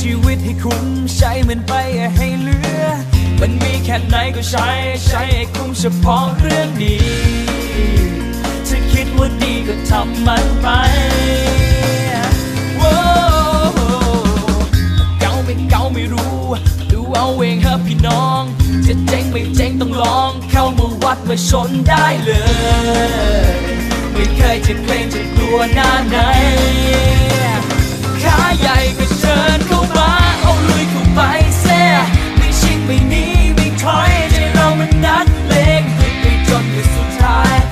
ชีวิตให้คุ้มใช้มันไปให้เหลือ มันมีแค่ไหนก็ใช้ ใช้ให้คุ้มเฉพาะเรื่องดีถ้าคิดว่าดีก็ทำมันไปเก่าไม่เก่าไม่รู้ ดูเอาเองฮะพี่น้อง จะเจ๊งไม่เจ๊งต้องลอง เข้ามาวัดมาชนได้เลย ไม่เคยจะเกรงจะกลัวหน้าไหน น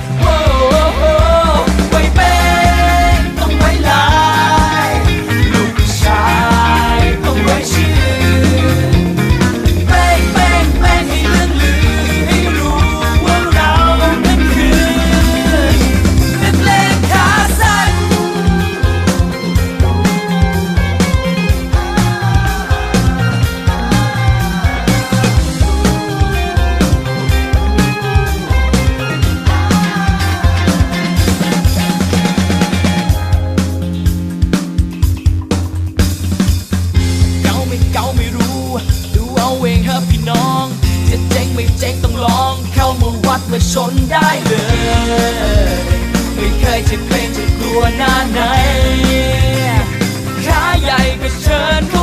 มาวัดมาชนได้เลย ไม่เคยจะเกรงจะกลัวหน้าไหนขาใหญ่ก็เชิญ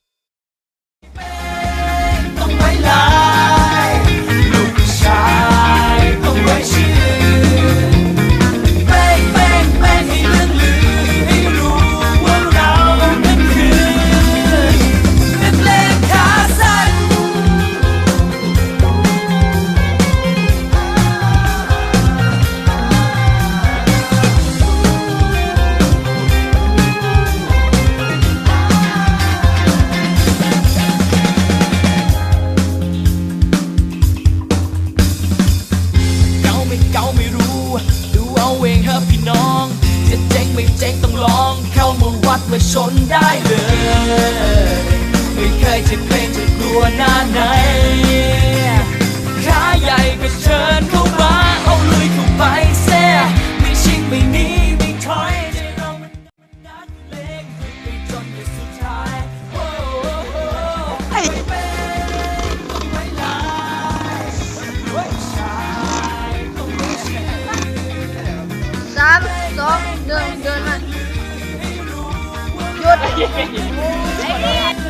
วัดมาชนได้เลย ไม่เคยจะเกรงจะกลัวหน้าไหนขาใหญ่ก็เชิญเข้ามาเอาลุยเข้าไปเสียไม่ชิงไม่หนีไม่ถอยใจเรามันนัดเลงไปจนที่สุดท้ายโอ้โหไม่เป็นต้องไว้ลายผู้ชายต้องไว้ชื่อสามสองหนึ่งเดินมา ด